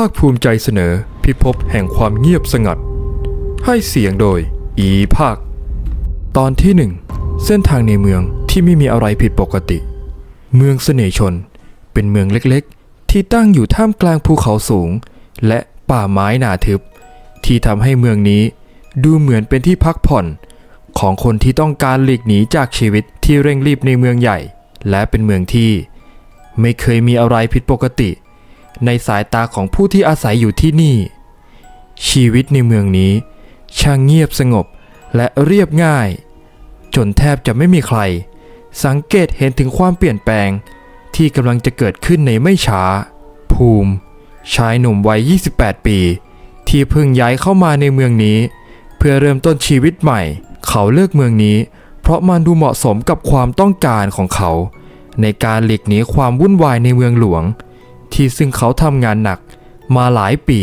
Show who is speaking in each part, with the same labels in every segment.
Speaker 1: ภาคภูมิใจเสนอพิภพแห่งความเงียบสงัด ให้เสียงโดย อีภาค ตอนที่หนึ่งเส้นทางในเมืองที่ไม่มีอะไรผิดปกติ เมืองเสน่ชน เป็นเมืองเล็กๆ ที่ตั้งอยู่ท่ามกลางภูเขาสูง และป่าไม้หนาทึบ ที่ทำให้เมืองนี้ดูเหมือนเป็นที่พักผ่อน ของคนที่ต้องการหลีกหนีจากชีวิตที่เร่งรีบในเมืองใหญ่ และเป็นเมืองที่ ไม่เคยมีอะไรผิดปกติ ในสายตาของผู้ที่อาศัยอยู่ที่นี่ ชีวิตในเมืองนี้ ช่างเงียบสงบและเรียบง่าย จนแทบจะไม่มีใคร สังเกตเห็นถึงความเปลี่ยนแปลงที่กำลังจะเกิดขึ้นในไม่ช้า ภูมิ ชายหนุ่มวัย 28 ปี ที่เพิ่งย้ายเข้ามาในเมืองนี้ เพื่อเริ่มต้นชีวิตใหม่ เขาเลือกเมืองนี้ เพราะมันดูเหมาะสมกับความต้องการของเขา ในการหลีกหนีความวุ่นวายในเมืองหลวง ที่ซึ่งเขาทำงานหนักมาหลายปี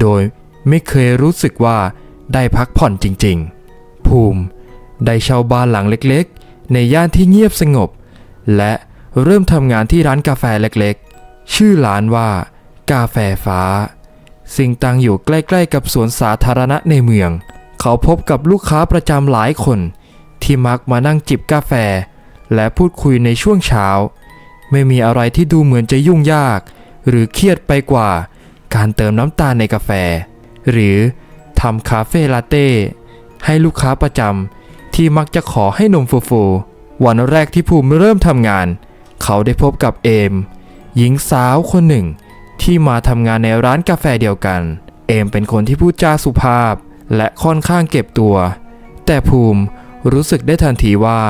Speaker 1: โดยไม่เคยรู้สึกว่าได้พักผ่อนจริงๆ ภูมิได้เช่าบ้านหลังเล็กๆ ในย่านที่เงียบสงบ และเริ่มทำงานที่ร้านกาแฟเล็กๆ ชื่อร้านว่า กาแฟฟ้าสิ่งตั้งอยู่ใกล้ๆ กับสวนสาธารณะในเมือง เขาพบกับลูกค้าประจำหลายคน ที่มักมานั่งจิบกาแฟ และพูดคุยในช่วงเช้า ไม่มีอะไรที่ดูเหมือนจะยุ่งยาก หรือเครียดไปกว่า การเติมน้ำตาลในกาแฟ หรือทำคาเฟ่ลาเต้ให้ลูกค้าประจำที่มักจะขอให้นมฟูๆวันแรกที่ภูมิเริ่มทำงาน เขาได้พบกับเอม หญิงสาวคนหนึ่ง ที่มาทำงานในร้านกาแฟเดียวกัน เอมเป็นคนที่พูดจาสุภาพ และค่อนข้างเก็บตัว แต่ภูมิรู้สึกได้ทันทีว่า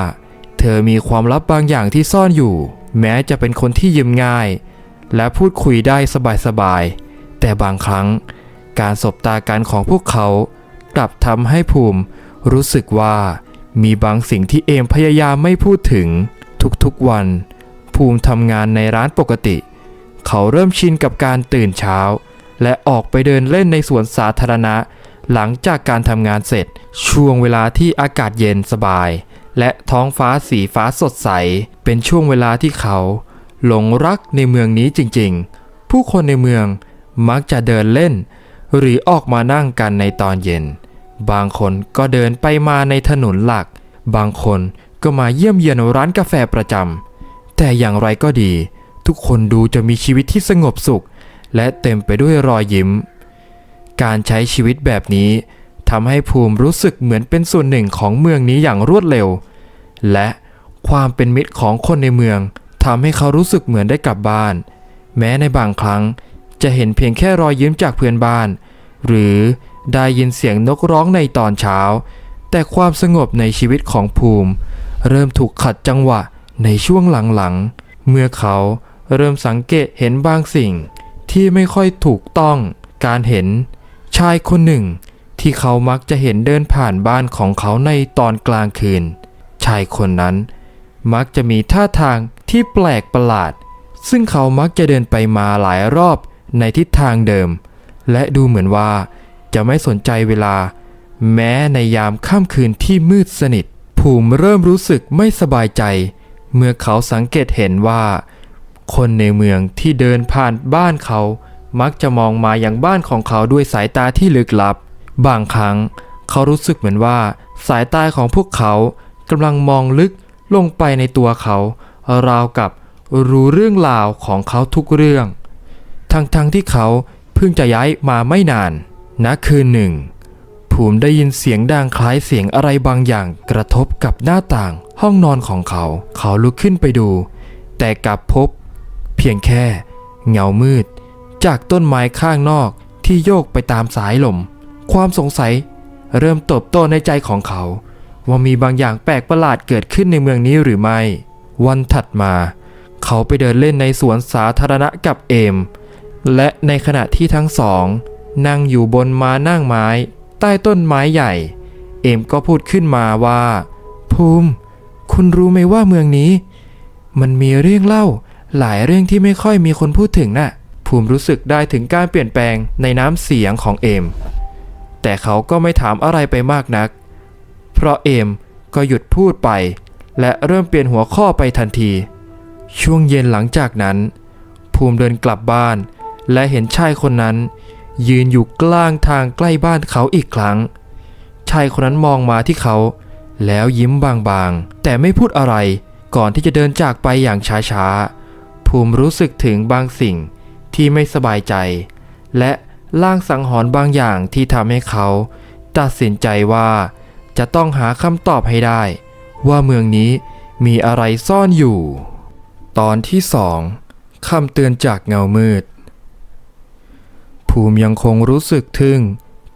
Speaker 1: เธอมีความลับบางอย่างที่ซ่อนอยู่ แม้จะเป็นคนที่ยิ้มง่าย และพูดคุยได้สบายๆ แต่บางครั้ง การสบตากันของพวกเขา กลับทำให้ภูมิรู้สึกว่ามีบางสิ่งที่เอมพยายามไม่พูดถึง ทุกๆวัน ภูมิทำงานในร้านปกติ เขาเริ่มชินกับการตื่นเช้า และออกไปเดินเล่นในสวนสาธารณะ หลังจากการทำงานเสร็จช่วงเวลาที่อากาศเย็นสบาย และท้องฟ้าสีฟ้าสดใส เป็นช่วงเวลาที่เขา หลงรักในเมืองนี้จริงๆ ผู้คนในเมืองมักจะเดินเล่น หรือออกมานั่งกันในตอนเย็น บางคนก็เดินไปมาในถนนหลัก บางคนก็มาเยี่ยมเยียนร้านกาแฟประจำแต่อย่างไรก็ดี ทุกคนดูจะมีชีวิตที่สงบสุข และเต็มไปด้วยรอยยิ้ม การใช้ชีวิตแบบนี้ ทำให้ภูมิรู้สึกเหมือนเป็นส่วนหนึ่งของเมืองนี้อย่างรวดเร็ว และความเป็นมิตรของคนในเมืองทำให้เขารู้สึกเหมือนได้กลับบ้าน แม้ในบางครั้งจะเห็นเพียงแค่รอยยิ้มจากเพื่อนบ้าน หรือได้ยินเสียงนกร้องในตอนเช้า แต่ความสงบในชีวิตของภูมิ เริ่มถูกขัดจังหวะในช่วงหลังๆ เมื่อเขาเริ่มสังเกตเห็นบางสิ่งที่ไม่ค่อยถูกต้องการเห็น ชายคนหนึ่ง ที่เขามักจะเห็นเดินผ่านบ้านของเขาในตอนกลางคืน ชายคนนั้น มักจะมีท่าทางที่แปลกประหลาด ซึ่งเขามักจะเดินไปมาหลายรอบในทิศทางเดิม และดูเหมือนว่าจะไม่สนใจเวลา แม้ในยามค่ำคืนที่มืดสนิท ภูมิเริ่มรู้สึกไม่สบายใจ เมื่อเขาสังเกตเห็นว่า คนในเมืองที่เดินผ่านบ้านเขา มักจะมองมาอย่างบ้านของเขาด้วยสายตาที่ลึกลับ บางครั้งเขารู้สึกเหมือนว่า สายตาของพวกเขากำลังมองลึกลงไปในตัวเขา ราวกับรู้เรื่องราวของเขาทุกเรื่อง ทั้งๆทที่เขาเพิ่งจะย้ายมาไม่นานณคืนหนึ่ง ภูมิได้ยินเสียงดังคล้ายเสียงอะไรบางอย่างกระทบกับหน้าต่างห้องนอนของเขา เขาลุกขึ้นไปดู แต่กลับพบ เพียงแค่ เงามืด จากต้นไม้ข้างนอกที่โยกไปตามสายลม ความสงสัยเริ่มตบโตในใจของเขา ว่ามีบางอย่างแปลกประหลาดเกิดขึ้นในเมืองนี้หรือไม่ วันถัดมา เขาไปเดินเล่นในสวนสาธารณะกับเอม และในขณะที่ทั้งสอง นั่งอยู่บนม้านั่งไม้ ใต้ต้นไม้ใหญ่ เอมก็พูดขึ้นมาว่า ภูมิ คุณรู้ไหมว่าเมืองนี้ มันมีเรื่องเล่าหลายเรื่องที่ไม่ค่อยมีคนพูดถึงน่ะภูมิรู้สึกได้ถึงการเปลี่ยนแปลงในน้ำเสียงของเอม แต่เขาก็ไม่ถามอะไรไปมากนัก เพราะเอมก็หยุดพูดไป และเริ่มเปลี่ยนหัวข้อไปทันที ช่วงเย็นหลังจากนั้น ภูมิเดินกลับบ้าน และเห็นชายคนนั้น ยืนอยู่กลางทางใกล้บ้านเขาอีกครั้ง ชายคนนั้นมองมาที่เขา แล้วยิ้มบางๆ แต่ไม่พูดอะไรก่อนที่จะเดินจากไปอย่างช้าๆ ภูมิรู้สึกถึงบางสิ่งที่ไม่สบายใจ และ ล่างสังหรณ์บางอย่างที่ทำให้เขา ตัดสินใจว่าจะต้องหาคำตอบให้ได้ ว่าเมืองนี้มีอะไรซ่อนอยู่ ตอนที่สองคำเตือนจากเงามืด ภูมิยังคงรู้สึกทึ่ง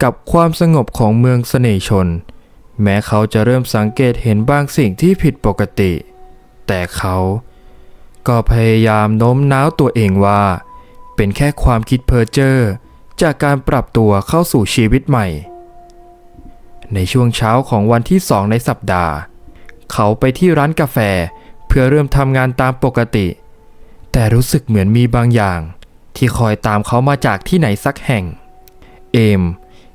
Speaker 1: กับความสงบของเมืองเสน่ชน แม้เขาจะเริ่มสังเกตเห็นบางสิ่งที่ผิดปกติ แต่เขาก็พยายามโน้มน้าวตัวเองว่า เป็นแค่ความคิดเพ้อเจ้อ จากการปรับตัวเข้าสู่ชีวิตใหม่ ในช่วงเช้าของวันที่สองในสัปดาห์ เขาไปที่ร้านกาแฟเพื่อเริ่มทำงานตามปกติ แต่รู้สึกเหมือนมีบางอย่าง ที่คอยตามเขามาจากที่ไหนสักแห่ง เอม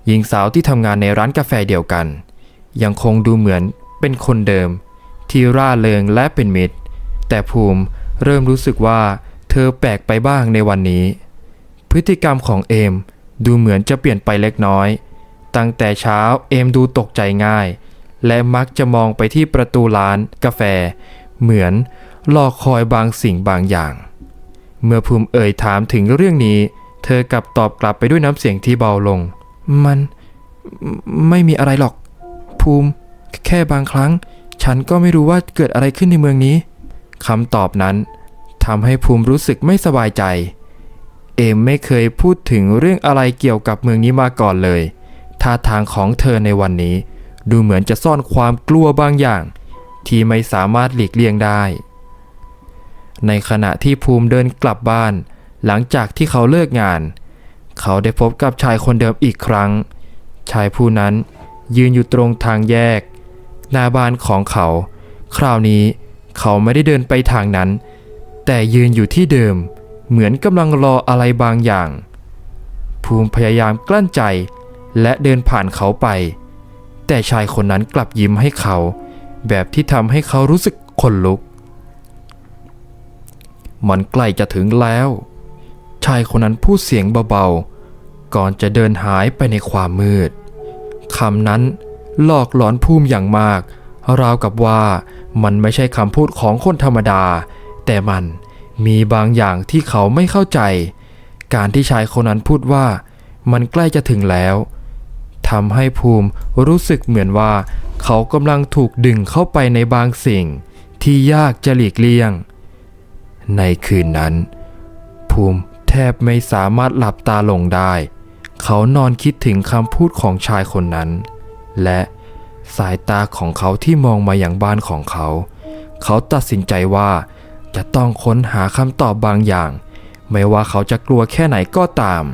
Speaker 1: หญิงสาวที่ทำงานในร้านกาแฟเดียวกัน ยังคงดูเหมือนเป็นคนเดิม ที่ร่าเริงและเป็นมิตร แต่ภูมิเริ่มรู้สึกว่าเธอแปลกไปบ้างในวันนี้ พฤติกรรมของเอม ดูเหมือนจะเปลี่ยนไปเล็กน้อย ตั้งแต่เช้าเอมดูตกใจง่าย และมักจะมองไปที่ประตูร้านกาแฟ เหมือนรอคอยบางสิ่งบางอย่าง เมื่อภูมิเอ่ยถามถึงเรื่องนี้ เธอกลับตอบกลับไปด้วยน้ำเสียงที่เบาลง มันไม่ไม่มีอะไรหรอก ภูมิ แค่บางครั้ง ฉันก็ไม่รู้ว่าเกิดอะไรขึ้นในเมืองนี้คำตอบนั้นทำให้ภูมิรู้สึกไม่สบายใจ เอมไม่เคยพูดถึงเรื่องอะไรเกี่ยวกับเมืองนี้มาก่อนเลย ท่าทางของเธอในวันนี้ ดูเหมือนจะซ่อนความกลัวบางอย่าง ที่ไม่สามารถหลีกเลี่ยงได้ ในขณะที่ภูมิเดินกลับบ้าน หลังจากที่เขาเลิกงาน เขาได้พบกับชายคนเดิมอีกครั้ง ชายผู้นั้นยืนอยู่ตรงทางแยก หน้าบ้านของเขา คราวนี้เขาไม่ได้เดินไปทางนั้น แต่ยืนอยู่ที่เดิมเเหมือนกำลังรออะไรบางอย่าง ภูมิพยายามกลั้นใจและเดินผ่านเขาไป แต่ชายคนนั้นกลับยิ้มให้เขา แบบที่ทำให้เขารู้สึกขนลุก มันใกล้จะถึงแล้ว ชายคนนั้นพูดเสียงเบาๆ ก่อนจะเดินหายไปในความมืดคำนั้นหลอกหลอนภูมิอย่างมาก ราวกับว่ามันไม่ใช่คำพูดของคนธรรมดา แต่มัน มีบางอย่างที่เขาไม่เข้าใจ การที่ชายคนนั้นพูดว่า มันใกล้จะถึงแล้วทำให้ภูมิรู้สึกเหมือนว่า เขากำลังถูกดึงเข้าไปในบางสิ่ง ที่ยากจะหลีกเลี่ยง ในคืนนั้น ภูมิแทบไม่สามารถหลับตาลงได้ เขานอนคิดถึงคำพูดของชายคนนั้น และสายตาของเขาที่มองมาอย่างบ้านของเขา เขาตัดสินใจว่า จะต้องค้นหาคำตอบบางอย่าง ไม่ว่าเขาจะกลัวแค่ไหนก็ตาม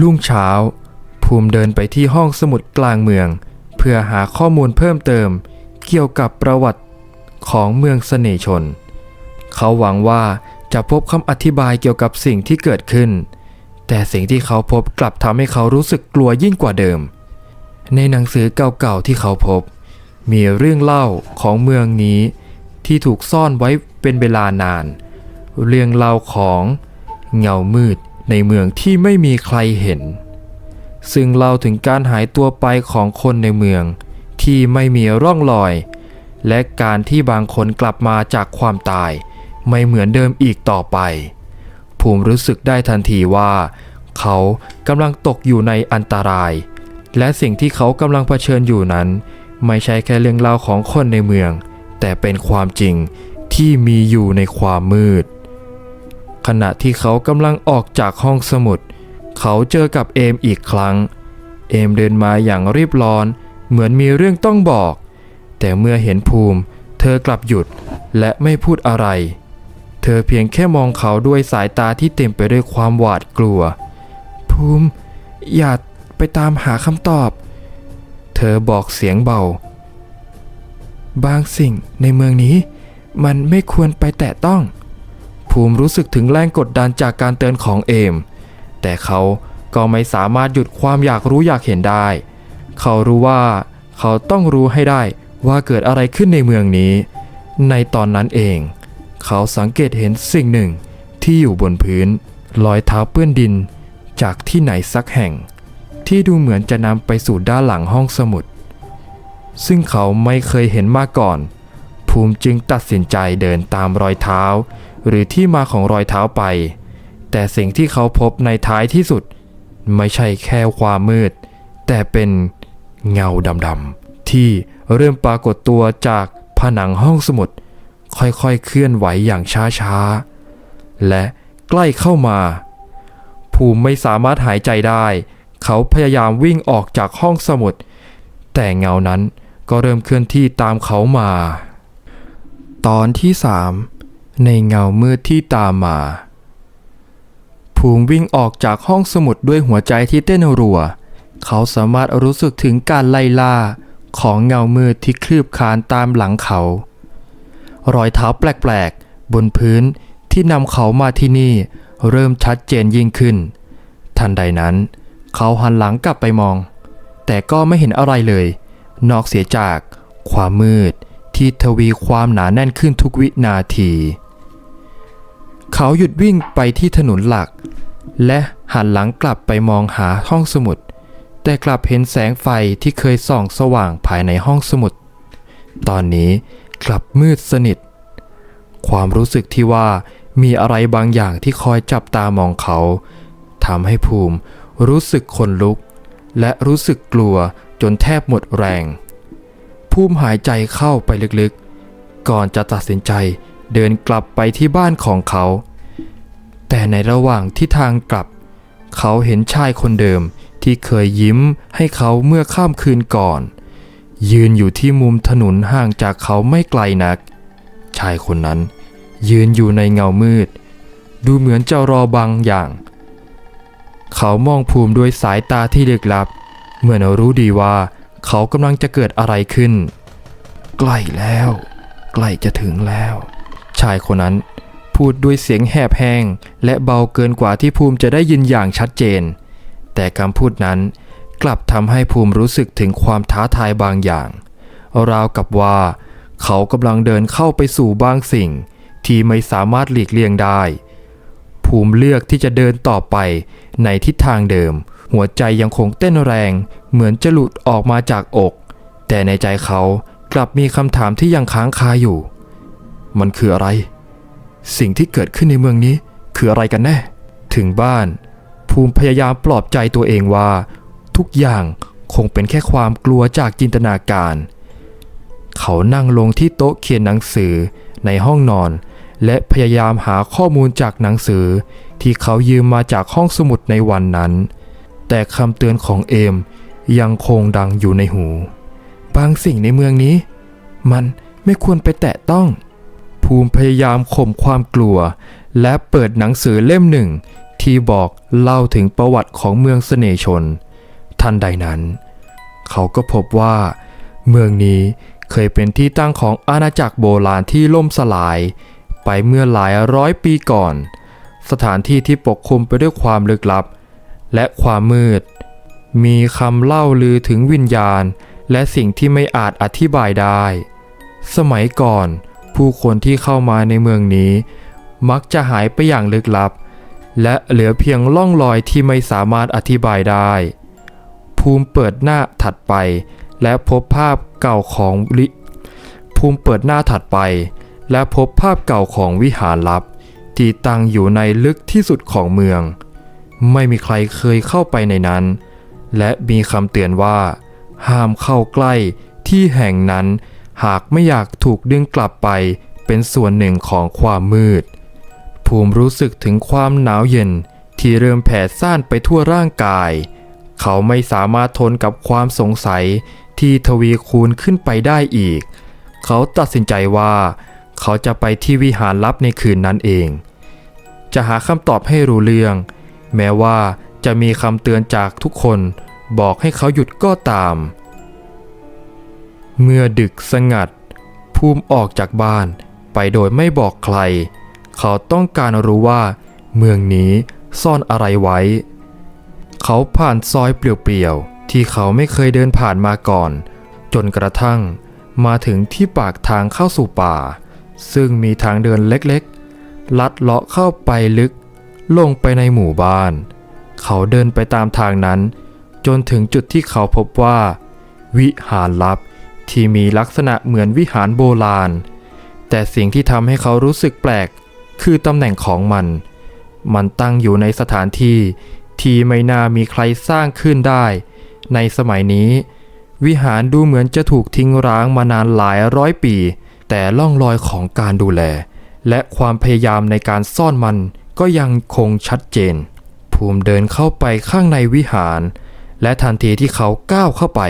Speaker 1: รุ่งเช้า ภูมิเดินไปที่ห้องสมุดกลางเมือง เพื่อหาข้อมูลเพิ่มเติม เกี่ยวกับประวัติของเมืองเสน่ชน เขาหวังว่าจะพบคำอธิบายเกี่ยวกับสิ่งที่เกิดขึ้น แต่สิ่งที่เขาพบกลับทำให้เขารู้สึกกลัวยิ่งกว่าเดิม ในหนังสือเก่าๆที่เขาพบ มีเรื่องเล่าของเมืองนี้ที่ถูกซ่อนไว้ เป็นเวลานาน เรื่องเล่าของเงามืดในเมืองที่ไม่มีใครเห็น ซึ่งเล่าถึงการหายตัวไปของคนในเมืองที่ไม่มีร่องรอย และการที่บางคนกลับมาจากความตาย ไม่เหมือนเดิมอีกต่อไป ภูมิรู้สึกได้ทันทีว่า เขากำลังตกอยู่ในอันตราย และสิ่งที่เขากำลังเผชิญอยู่นั้น ไม่ใช่แค่เรื่องเล่าของคนในเมือง แต่เป็นความจริง ที่มีอยู่ในความมืด ขณะที่เขากำลังออกจากห้องสมุด เขาเจอกับเอมอีกครั้ง เอมเดินมาอย่างรีบร้อน เหมือนมีเรื่องต้องบอก แต่เมื่อเห็นภูมิ เธอกลับหยุดและไม่พูดอะไร เธอเพียงแค่มองเขาด้วยสายตาที่เต็มไปด้วยความหวาดกลัว ภูมิ อย่าไปตามหาคำตอบ เธอบอกเสียงเบา บางสิ่งในเมืองนี้ มันไม่ควรไปแตะต้อง ภูมิรู้สึกถึงแรงกดดันจากการเตือนของเอม แต่เขาก็ไม่สามารถหยุดความอยากรู้อยากเห็นได้ เขารู้ว่าเขาต้องรู้ให้ได้ว่าเกิดอะไรขึ้นในเมืองนี้ ในตอนนั้นเอง เขาสังเกตเห็นสิ่งหนึ่งที่อยู่บนพื้นรอยเท้าเปื้อนดิน จากที่ไหนสักแห่ง ที่ดูเหมือนจะนำไปสู่ด้านหลังห้องสมุด ซึ่งเขาไม่เคยเห็นมาก่อน ภูมิจึงตัดสินใจเดินตามรอยเท้า หรือที่มาของรอยเท้าไป แต่สิ่งที่เขาพบในท้ายที่สุด ไม่ใช่แค่ความมืด แต่เป็นเงาดำๆที่เริ่มปรากฏตัวจากผนังห้องสมุด ค่อยๆเคลื่อนไหวอย่างช้าๆ และใกล้เข้ามา ภูมิไม่สามารถหายใจได้ เขาพยายามวิ่งออกจากห้องสมุด แต่เงานั้นก็เริ่มเคลื่อนที่ตามเขามา ตอนที่สามในเงามืดที่ตามมา ภูมิวิ่งออกจากห้องสมุดด้วยหัวใจที่เต้นรัว เขาสามารถรู้สึกถึงการไล่ล่าของเงามืดที่คลืบคานตามหลังเขา รอยเท้าแปลกๆ บนพื้นที่นำเขามาที่นี่เริ่มชัดเจนยิ่งขึ้น ทันใดนั้น เขาหันหลังกลับไปมอง แต่ก็ไม่เห็นอะไรเลย นอกเสียจากความมืด ที่ทวีความหนาแน่นขึ้นทุกวินาที เขาหยุดวิ่งไปที่ถนนหลัก และหันหลังกลับไปมองหาห้องสมุด แต่กลับเห็นแสงไฟที่เคยส่องสว่างภายในห้องสมุด ตอนนี้กลับมืดสนิท ความรู้สึกที่ว่ามีอะไรบางอย่างที่คอยจับตามองเขาทำให้ภูมิรู้สึกขนลุก และรู้สึกกลัวจนแทบหมดแรง ภูมิหายใจเข้าไปลึกๆ ก่อนจะตัดสินใจเดินกลับไปที่บ้านของเขา แต่ในระหว่างที่ทางกลับ เขาเห็นชายคนเดิมที่เคยยิ้มให้เขาเมื่อข้ามคืนก่อน ยืนอยู่ที่มุมถนนห่างจากเขาไม่ไกลนัก ชายคนนั้น ยืนอยู่ในเงามืด ดูเหมือนจะรอบางอย่าง เขามองภูมิด้วยสายตาที่ลึกลับ เหมือนรู้ดีว่า เขากำลังจะเกิดอะไรขึ้น ใกล้แล้ว ใกล้จะถึงแล้ว ชายคนนั้นพูดด้วยเสียงแหบแห้งและเบาเกินกว่าที่ภูมิจะได้ยินอย่างชัดเจน แต่คำพูดนั้นกลับทำให้ภูมิรู้สึกถึงความท้าทายบางอย่าง ราวกับว่า เขากำลังเดินเข้าไปสู่บางสิ่ง ที่ไม่สามารถหลีกเลี่ยงได้ ภูมิเลือกที่จะเดินต่อไปในทิศทางเดิม หัวใจยังคงเต้นแรงเหมือนจะหลุดออกมาจากอก แต่ในใจเขากลับมีคำถามที่ยังค้างคาอยู่ มันคืออะไร สิ่งที่เกิดขึ้นในเมืองนี้คืออะไรกันแน่ ถึงบ้าน ภูมิพยายามปลอบใจตัวเองว่า ทุกอย่างคงเป็นแค่ความกลัวจากจินตนาการ เขานั่งลงที่โต๊ะเขียนหนังสือในห้องนอน และพยายามหาข้อมูลจากหนังสือที่เขายืมมาจากห้องสมุดในวันนั้น แต่คำเตือนของเอมยังคงดังอยู่ในหู บางสิ่งในเมืองนี้ มันไม่ควรไปแตะต้อง ภูมิพยายามข่มความกลัว และเปิดหนังสือเล่มหนึ่ง ที่บอกเล่าถึงประวัติของเมืองเสน่ชน ทันใดนั้น เขาก็พบว่า เมืองนี้เคยเป็นที่ตั้งของอาณาจักรโบราณที่ล่มสลาย ไปเมื่อหลายร้อยปีก่อน สถานที่ที่ปกคลุมไปด้วยความลึกลับ และความมืด มีคำเล่าลือถึงวิญญาณ และสิ่งที่ไม่อาจอธิบายได้ สมัยก่อน ผู้คนที่เข้ามาในเมืองนี้ มักจะหายไปอย่างลึกลับ และเหลือเพียงล่องรอยที่ไม่สามารถอธิบายได้ ภูมิเปิดหน้าถัดไป และพบภาพเก่าของลิภูมิเปิดหน้าถัดไป และพบภาพเก่าของวิหารลับ ที่ตั้งอยู่ในลึกที่สุดของเมือง ไม่มีใครเคยเข้าไปในนั้น และมีคำเตือนว่า ห้ามเข้าใกล้ที่แห่งนั้น หากไม่อยากถูกดึงกลับไปเป็นส่วนหนึ่งของความมืด ภูมิรู้สึกถึงความหนาวเย็นที่เริ่มแผ่ซ่านไปทั่วร่างกาย เขาไม่สามารถทนกับความสงสัยที่ทวีคูณขึ้นไปได้อีก เขาตัดสินใจว่า เขาจะไปที่วิหารลับในคืนนั้นเอง จะหาคำตอบให้รู้เรื่อง แม้ว่าจะมีคำเตือนจากทุกคนบอกให้เขาหยุดก็ตาม เมื่อดึกสงัด ภูมิออกจากบ้านไปโดยไม่บอกใคร เขาต้องการรู้ว่า เมืองนี้ซ่อนอะไรไว้ เขาผ่านซอยเปลี่ยวๆ ที่เขาไม่เคยเดินผ่านมาก่อน จนกระทั่งมาถึงที่ปากทางเข้าสู่ป่า ซึ่งมีทางเดินเล็กๆ ลัดเลาะเข้าไปลึก ลงไปในหมู่บ้าน เขาเดินไปตามทางนั้น จนถึงจุดที่เขาพบว่า วิหารลับที่มีลักษณะเหมือนวิหารโบราณ แต่สิ่งที่ทำให้เขารู้สึกแปลก คือตำแหน่งของมัน มันตั้งอยู่ในสถานที่ที่ไม่น่ามีใครสร้างขึ้นได้ ในสมัยนี้ วิหารดูเหมือนจะถูกทิ้งร้างมานานหลายร้อยปี แต่ล่องรอยของการดูแล และความพยายามในการซ่อนมัน ก็ยังคงชัดเจน ภูมิเดินเข้าไปข้างในวิหาร และทันทีที่เขาก้าวเข้าไป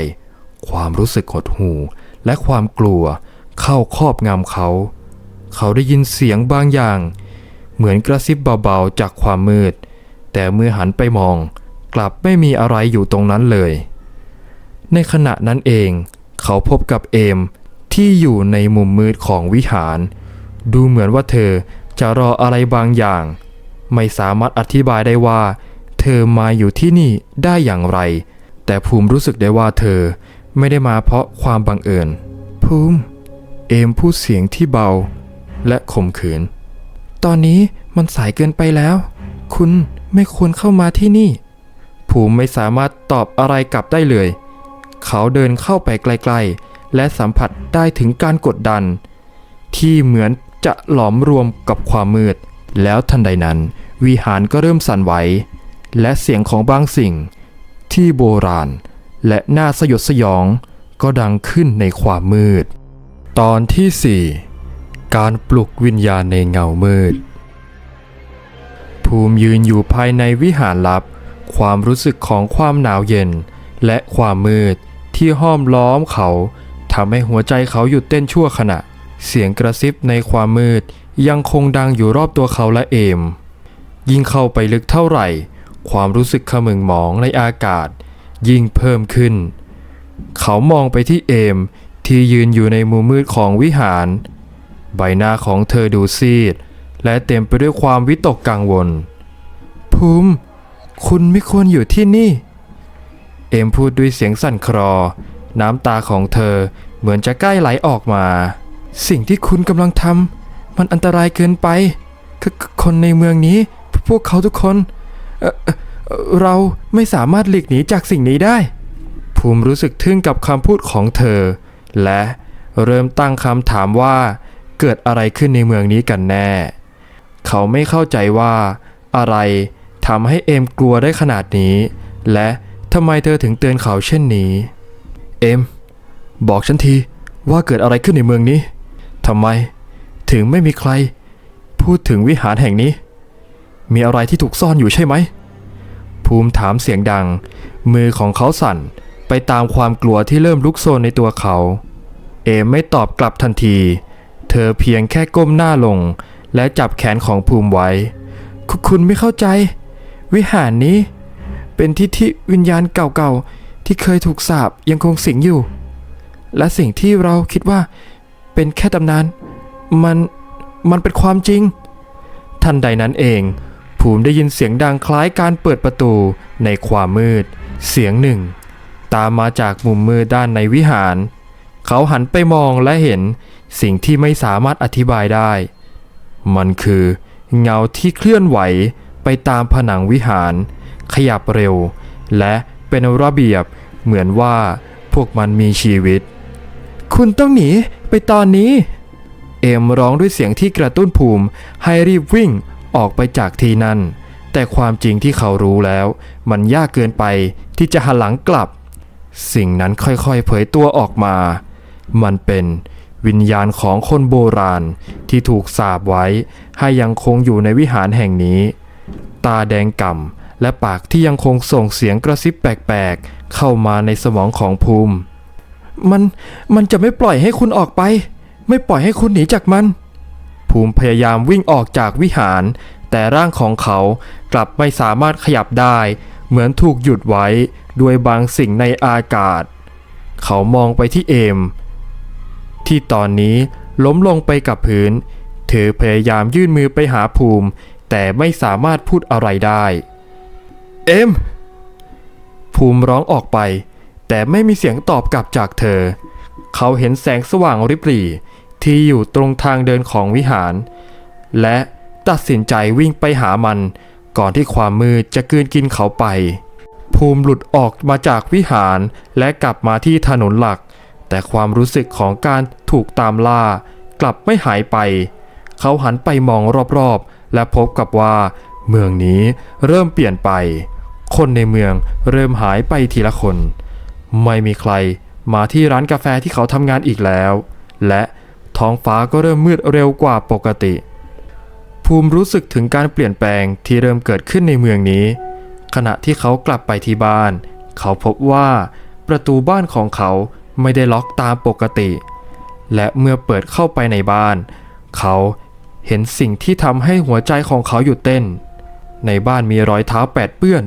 Speaker 1: ความรู้สึกหดหู่และความกลัวเข้าครอบงำเขา เขาได้ยินเสียงบางอย่าง เหมือนกระซิบเบาๆจากความมืด แต่เมื่อหันไปมอง กลับไม่มีอะไรอยู่ตรงนั้นเลย ในขณะนั้นเอง เขาพบกับเอมที่อยู่ในมุมมืดของวิหาร ดูเหมือนว่าเธอจะรออะไรบางอย่าง ไม่สามารถอธิบายได้ว่า เธอมาอยู่ที่นี่ได้อย่างไร แต่ภูมิรู้สึกได้ว่าเธอไม่ได้มาเพราะความบังเอิญ ภูมิ เอมพูดเสียงที่เบา และข่มขืน ตอนนี้มันสายเกินไปแล้ว คุณไม่ควรเข้ามาที่นี่ ภูมิไม่สามารถตอบอะไรกลับได้เลย เขาเดินเข้าไปไกลๆและสัมผัสได้ถึงการกดดัน ที่เหมือนจะหลอมรวมกับความมืด แล้วทันใดนั้น วิหารก็เริ่มสั่นไหว และเสียงของบางสิ่ง ที่โบราณ และน่าสยดสยองก็ดังขึ้นในความมืด ตอนที่ 4 การปลุกวิญญาณในเงามืด ภูมิยืนอยู่ภายในวิหารลับ ความรู้สึกของความหนาวเย็น และความมืดที่ห้อมล้อมเขาทำให้หัวใจเขาหยุดเต้นชั่วขณะ เสียงกระซิบในความมืด ยังคงดังอยู่รอบตัวเขาและเอม ยิ่งเข้าไปลึกเท่าไหร่ ความรู้สึกขมึงหมองในอากาศ ยิ่งเพิ่มขึ้น เขามองไปที่เอมที่ยืนอยู่ในมุมมืดของวิหาร ใบหน้าของเธอดูซีด และเต็มไปด้วยความวิตกกังวล ภูมิ คุณไม่ควรอยู่ที่นี่ เอมพูดด้วยเสียงสั่นคลอ น้ำตาของเธอเหมือนจะใกล้ไหลออกมา สิ่งที่คุณกำลังทำ มันอันตรายเกินไปคคคนในเมืองนี้ พวกเขาทุกคนเอ่อเอ่อเอ่อเราไม่สามารถหลีกหนีจากสิ่งนี้ได้ ภูมิรู้สึกทึ่งกับคำพูดของเธอ และเริ่มตั้งคำถามว่า เกิดอะไรขึ้นในเมืองนี้กันแน่ เขาไม่เข้าใจว่า อะไรทำให้เอมกลัวได้ขนาดนี้ และทำไมเธอถึงเตือนเขาเช่นนี้ เอม บอกฉันทีว่าเกิดอะไรขึ้นในเมืองนี้ทำไม ถึงไม่มีใคร พูดถึงวิหารแห่งนี้ มีอะไรที่ถูกซ่อนอยู่ใช่ไหม ภูมิถามเสียงดัง มือของเขาสั่นไปตามความกลัวที่เริ่มลุกโซนในตัวเขา เอมไม่ตอบกลับทันที เธอเพียงแค่ก้มหน้าลง และจับแขนของภูมิไว้ คุคุณไม่เข้าใจ วิหารนี้ เป็นที่ที่วิญญาณเก่าๆ ที่เคยถูกสาบยังคงสิงอยู่ และสิ่งที่เราคิดว่าเป็นแค่ตำนาน มัน มันเป็นความจริง ทันใดนั้นเอง ภูมิได้ยินเสียงดังคล้ายการเปิดประตูในความมืด เสียงหนึ่ง ตามมาจากมุมมืดด้านในวิหาร เขาหันไปมองและเห็นสิ่งที่ไม่สามารถอธิบายได้ มันคือเงาที่เคลื่อนไหวไปตามผนังวิหาร ขยับเร็ว และเป็นระเบียบเหมือนว่าพวกมันมีชีวิต คุณต้องหนีไปตอนนี้ เอมร้องด้วยเสียงที่กระตุ้นภูมิ ให้รีบวิ่งออกไปจากที่นั่น แต่ความจริงที่เขารู้แล้ว มันยากเกินไปที่จะหันหลังกลับ สิ่งนั้นค่อยๆเผยตัวออกมา มันเป็นวิญญาณของคนโบราณที่ถูกสาบไว้ ให้ยังคงอยู่ในวิหารแห่งนี้ ตาแดงก่ำและปากที่ยังคงส่งเสียงกระซิบแปลกๆ เข้ามาในสมองของภูมิ มันมันจะไม่ปล่อยให้คุณออกไป ไม่ปล่อยให้คุณหนีจากมัน ภูมิพยายามวิ่งออกจากวิหาร แต่ร่างของเขากลับไม่สามารถขยับได้ เหมือนถูกหยุดไว้ด้วยบางสิ่งในอากาศ เขามองไปที่เอม ที่ตอนนี้ล้มลงไปกับพื้น เธอพยายามยื่นมือไปหาภูมิ แต่ไม่สามารถพูดอะไรได้ เอม ภูมิร้องออกไป แต่ไม่มีเสียงตอบกลับจากเธอ เขาเห็นแสงสว่างริบหรี่ ที่อยู่ตรงทางเดินของวิหาร และตัดสินใจวิ่งไปหามันก่อนที่ความมืดจะกืนกินเขาไป ภูมิหลุดออกมาจากวิหารและกลับมาที่ถนนหลัก แต่ความรู้สึกของการถูกตามล่ากลับไม่หายไป เขาหันไปมองรอบๆ และพบกับว่า เมืองนี้เริ่มเปลี่ยนไป คนในเมืองเริ่มหายไปทีละคน ไม่มีใครมาที่ร้านกาแฟที่เขาทำงานอีกแล้ว และ ท้องฟ้าก็เริ่มมืดเร็วกว่าปกติ ภูมิรู้สึกถึงการเปลี่ยนแปลงที่เริ่มเกิดขึ้นในเมืองนี้ ขณะที่เขากลับไปที่บ้าน เขาพบว่าประตูบ้านของเขาไม่ได้ล็อกตามปกติ และเมื่อเปิดเข้าไปในบ้าน เขาเห็นสิ่งที่ทำให้หัวใจของเขาหยุดเต้น ในบ้านมีรอยเท้าแปดเปื้อน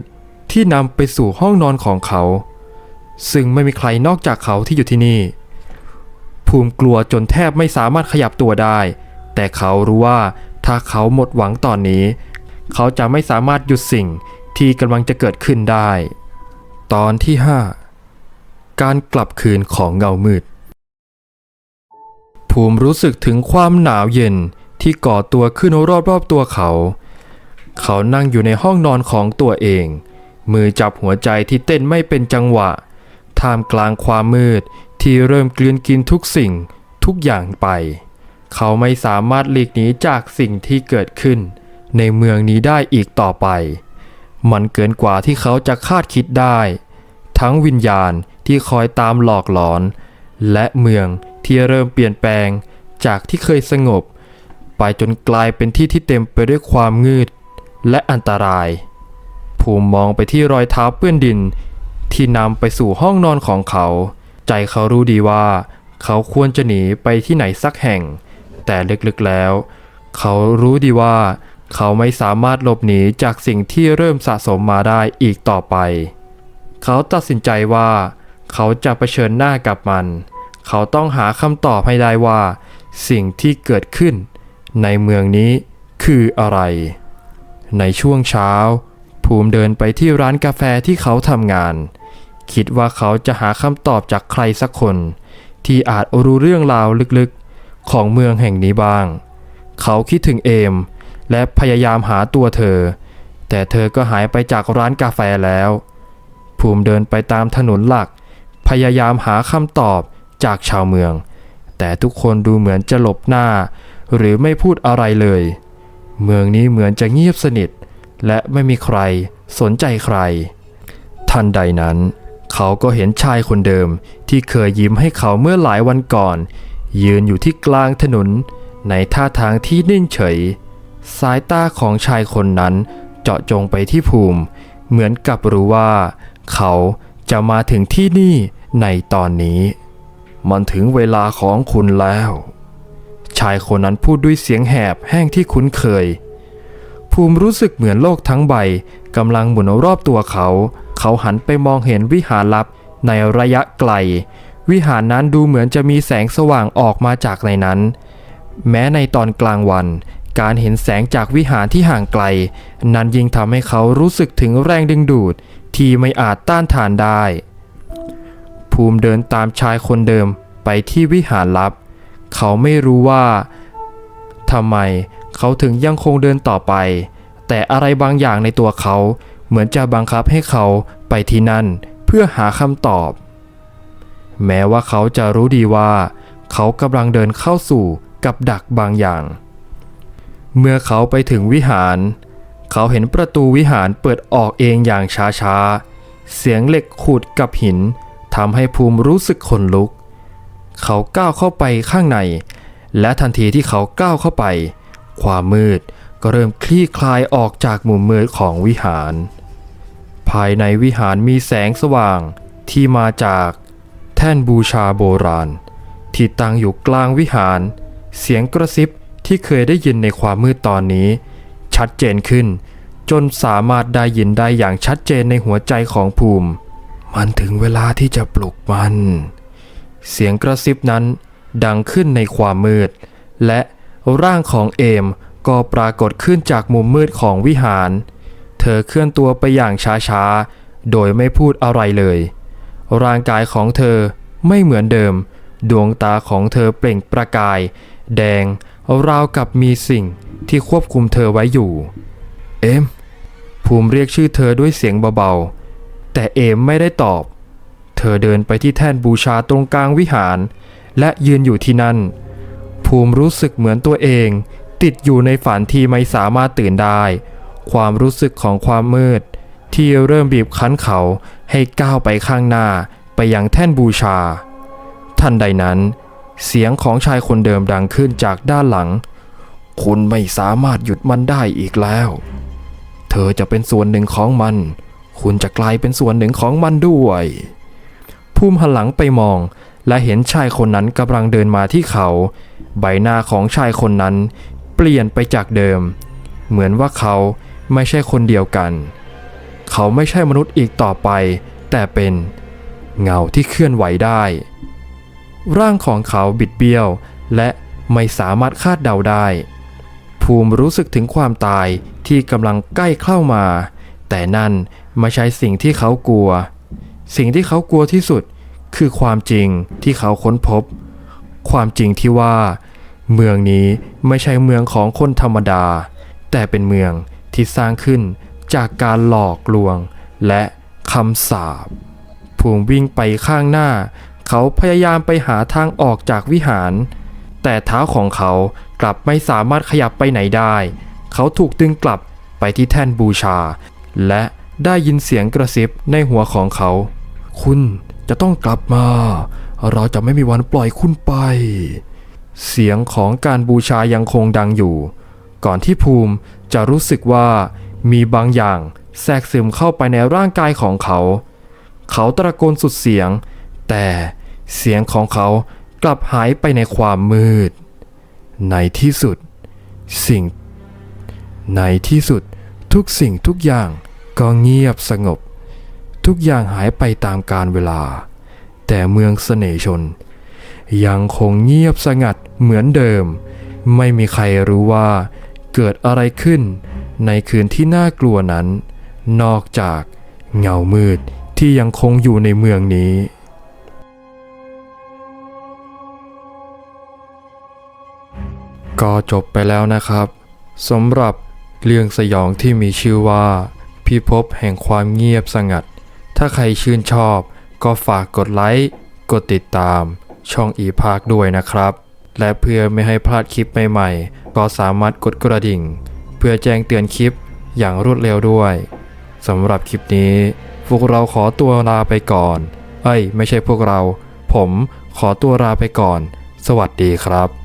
Speaker 1: ที่นำไปสู่ห้องนอนของเขา ซึ่งไม่มีใครนอกจากเขาที่อยู่ที่นี่ ภูมิกลัวจนแทบไม่สามารถขยับตัวได้ แต่เขารู้ว่าถ้าเขาหมดหวังตอนนี้ เขาจะไม่สามารถหยุดสิ่งที่กำลังจะเกิดขึ้นได้ ตอนที่ 5 การกลับคืนของเงามืด ภูมิรู้สึกถึงความหนาวเย็นที่ก่อตัวขึ้นรอบๆตัวเขา เขานั่งอยู่ในห้องนอนของตัวเอง มือจับหัวใจที่เต้นไม่เป็นจังหวะ ท่ามกลางความมืด ที่เริ่มกลืนกินทุกสิ่งทุกอย่างไป เขาไม่สามารถหลีกหนีจากสิ่งที่เกิดขึ้น ในเมืองนี้ได้อีกต่อไป มันเกินกว่าที่เขาจะคาดคิดได้ ทั้งวิญญาณที่คอยตามหลอกหลอน และเมืองที่เริ่มเปลี่ยนแปลงจากที่เคยสงบ ไปจนกลายเป็นที่ที่เต็มไปด้วยความงืด และอันตราย ภูมิมองไปที่รอยเท้าเปื้อนดิน ที่นำไปสู่ห้องนอนของเขา ใจเขารู้ดีว่า เขาควรจะหนีไปที่ไหนสักแห่ง แต่ลึกๆแล้ว เขารู้ดีว่า เขาไม่สามารถหลบหนีจากสิ่งที่เริ่มสะสมมาได้อีกต่อไป เขาตัดสินใจว่า เขาจะเผชิญหน้ากับมัน เขาต้องหาคำตอบให้ได้ว่า สิ่งที่เกิดขึ้น ในเมืองนี้คืออะไร ในช่วงเช้า ภูมิเดินไปที่ร้านกาแฟที่เขาทำงาน คิดว่าเขาจะหาคำตอบจากใครสักคน ที่อาจรู้เรื่องราวลึกๆของเมืองแห่งนี้บ้าง เขาคิดถึงเอม และพยายามหาตัวเธอ แต่เธอก็หายไปจากร้านกาแฟแล้ว ภูมิเดินไปตามถนนหลัก พยายามหาคำตอบจากชาวเมือง แต่ทุกคนดูเหมือนจะหลบหน้า หรือไม่พูดอะไรเลย เมืองนี้เหมือนจะเงียบสนิท และไม่มีใครสนใจใคร ทันใดนั้น เขาก็เห็นชายคนเดิมที่เคยยิ้มให้เขาเมื่อหลายวันก่อน ยืนอยู่ที่กลางถนน ในท่าทางที่นิ่งเฉย สายตาของชายคนนั้นเจาะจงไปที่ภูมิ เหมือนกับรู้ว่า เขาจะมาถึงที่นี่ในตอนนี้ มันถึงเวลาของคุณแล้ว ชายคนนั้นพูดด้วยเสียงแหบแห้งที่คุ้นเคย ภูมิรู้สึกเหมือนโลกทั้งใบกำลังหมุนรอบตัวเขา เขาหันไปมองเห็นวิหารลับในระยะไกล วิหารนั้นดูเหมือนจะมีแสงสว่างออกมาจากในนั้น แม้ในตอนกลางวัน การเห็นแสงจากวิหารที่ห่างไกล นั้นยิ่งทำให้เขารู้สึกถึงแรงดึงดูดที่ไม่อาจต้านทานได้ ภูมิเดินตามชายคนเดิมไปที่วิหารลับ เขาไม่รู้ว่าทำไมเขาถึงยังคงเดินต่อไป แต่อะไรบางอย่างในตัวเขา เหมือนจะบังคับให้เขาไปที่นั่นเพื่อหาคำตอบ แม้ว่าเขาจะรู้ดีว่า เขากำลังเดินเข้าสู่กับดักบางอย่าง เมื่อเขาไปถึงวิหาร เขาเห็นประตูวิหารเปิดออกเองอย่างช้าๆ เสียงเหล็กขูดกับหินทำให้ภูมิรู้สึกขนลุก เขาก้าวเข้าไปข้างใน และทันทีที่เขาก้าวเข้าไป ความมืดก็เริ่มคลี่คลายออกจากมุมมืดของวิหาร ภายในวิหารมีแสงสว่างที่มาจากแท่นบูชาโบราณ ที่ตั้งอยู่กลางวิหาร เสียงกระซิบที่เคยได้ยินในความมืดตอนนี้ ชัดเจนขึ้น จนสามารถได้ยินได้อย่างชัดเจนในหัวใจของภูมิ มันถึงเวลาที่จะปลุกมัน เสียงกระซิบนั้นดังขึ้นในความมืด และร่างของเอมก็ปรากฏขึ้นจากมุมมืดของวิหาร เธอเคลื่อนตัวไปอย่างช้าๆ โดยไม่พูดอะไรเลย ร่างกายของเธอไม่เหมือนเดิม ดวงตาของเธอเปล่งประกาย แดงราวกับมีสิ่งที่ควบคุมเธอไว้อยู่ เอม ภูมิเรียกชื่อเธอด้วยเสียงเบาๆ แต่เอมไม่ได้ตอบ เธอเดินไปที่แท่นบูชาตรงกลางวิหาร และยืนอยู่ที่นั่น ภูมิรู้สึกเหมือนตัวเอง ติดอยู่ในฝันที่ไม่สามารถตื่นได้ ความรู้สึกของความมืด ที่เริ่มบีบคั้นเขาให้ก้าวไปข้างหน้าไปยังแท่นบูชา ทันใดนั้น เสียงของชายคนเดิมดังขึ้นจากด้านหลัง คุณไม่สามารถหยุดมันได้อีกแล้ว เธอจะเป็นส่วนหนึ่งของมัน คุณจะกลายเป็นส่วนหนึ่งของมันด้วยภูมิหันหลังไปมองและเห็นชายคนนั้นกำลังเดินมาที่เขา ใบหน้าของชายคนนั้นเปลี่ยนไปจากเดิม เหมือนว่าเขา ไม่ใช่คนเดียวกัน เขาไม่ใช่มนุษย์อีกต่อไป แต่เป็นเงาที่เคลื่อนไหวได้ ร่างของเขาบิดเบี้ยว และไม่สามารถคาดเดาได้ ภูมิรู้สึกถึงความตายที่กำลังใกล้เข้ามา แต่นั่นไม่ใช่สิ่งที่เขากลัว สิ่งที่เขากลัวที่สุดคือความจริงที่เขาค้นพบ ความจริงที่ว่า เมืองนี้ไม่ใช่เมืองของคนธรรมดา แต่เป็นเมือง ที่สร้างขึ้นจากการหลอกลวงและคำสาปภูมิวิ่งไปข้างหน้า เขาพยายามไปหาทางออกจากวิหาร แต่เท้าของเขากลับไม่สามารถขยับไปไหนได้ เขาถูกดึงกลับไปที่แท่นบูชา และได้ยินเสียงกระซิบในหัวของเขา คุณจะต้องกลับมา เราจะไม่มีวันปล่อยคุณไป เสียงของการบูชายังคงดังอยู่ ก่อนที่ภูมิจะรู้สึกว่ามีบางอย่างแทรกซึมเข้าไปในร่างกายของเขา เขาตะโกนสุดเสียง แต่เสียงของเขากลับหายไปในความมืด ในที่สุด สิ่ง ในที่สุดทุกสิ่งทุกอย่างก็เงียบสงบ ทุกอย่างหายไปตามกาลเวลา แต่เมืองเสน่ชน ยังคงเงียบสงัดเหมือนเดิม ไม่มีใครรู้ว่า เกิดอะไรขึ้น ในคืนที่น่ากลัวนั้น นอกจากเงามืดที่ยังคงอยู่ในเมืองนี้ ก็จบไปแล้วนะครับสำหรับเรื่องสยองที่มีชื่อว่าพิภพแห่งความเงียบสงัด ถ้าใครชื่นชอบก็ฝากกดไลค์ กดติดตามช่องอีพากด้วยนะครับ และเพื่อไม่ให้พลาดคลิปใหม่ๆ ก็สามารถกดกระดิ่ง เพื่อแจ้งเตือนคลิปอย่างรวดเร็วด้วยสำหรับคลิปนี้พวกเราขอตัวลาไปก่อน เอ้ย ไม่ใช่พวกเรา ผมขอตัวลาไปก่อน สวัสดีครับ